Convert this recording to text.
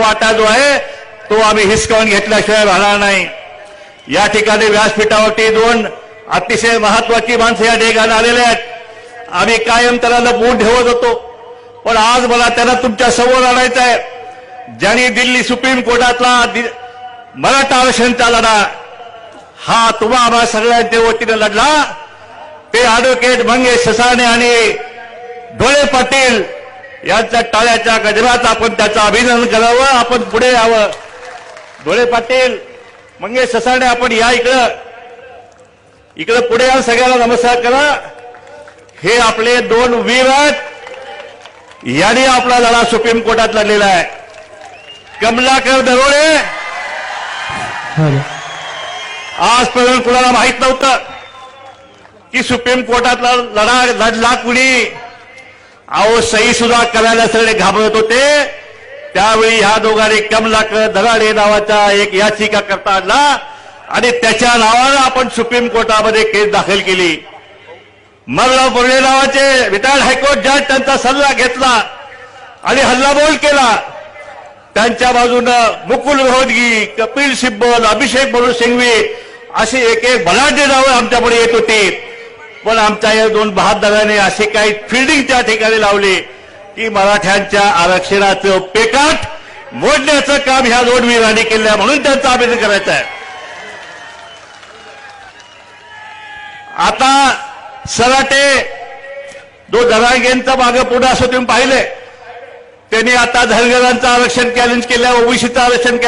वाटा जो आहे तो आम्ही हिसकावून घेतल्याशिवाय राहणार नाही. या ठिकाणी व्यासपीठावरती दोन अतिशय महत्वाची माणसं या ठिकाणी आलेले आहेत. आम्ही कायम त्याला बोट ठेवत होतो पण आज मला त्यांना तुमच्यासमोर आणायचं आहे. ज्यांनी दिल्ली सुप्रीम कोर्टातला दि- मराठा आरक्षणचा लढा हा तुम्हा आम्हा सगळ्यांच्या वतीनं लढला. ते ऍडव्होकेट मंगेश ससाणे आणि डोळे पाटील यांच्या टाळ्याच्या गजरात आपण त्याचं अभिनंदन करावं. आपण पुढे यावं. डोळे पाटील मंगेश ससाणे आपण या इकडं. इकडं पुढे या सगळ्याला नमस्कार करा. हे आपले दोन वीर आहेत यांनी आपला लढा सुप्रीम कोर्टात लढलेला आहे. कमलाकर दरोडे. आजपर्यंत कुणाला माहीत नव्हतं की सुप्रीम कोर्टातला लढा लढला कुणी? अहो सही सुद्धा करायला सगळे घाबरत होते. त्यावेळी ह्या दोघांनी कमलाकर दराडे नावाचा एक याचिका करता आणला आणि त्याच्या नावानं आपण सुप्रीम कोर्टामध्ये केस दाखल केली. मल्लराव बोर्डे नावाचे रिटायर्ड हायकोर्ट जज त्यांचा सल्ला घेतला आणि हल्लाबोल केला. त्यांच्या बाजूनं मुकुल रोहदगी कपिल सिब्बल अभिषेक बरू सिंघवी अशी एक एक भलाढ्य नावं आमच्यापुढे येत होती. पण आमच्या या दोन बहादराने असे काही फिल्डिंग त्या ठिकाणी लावले की मराठ्यांच्या आरक्षणाचं पेकाट मोडण्याचं काम ह्या दोन वीरांनी केलं म्हणून त्यांचं आवेदन करायचं आहे. आता सराटे जो जरांगेंचा मागे पुढे असं तुम्ही पाहिले त्यांनी आता धनगरांचं आरक्षण चॅलेंज केलं ओबीसीचं आरक्षण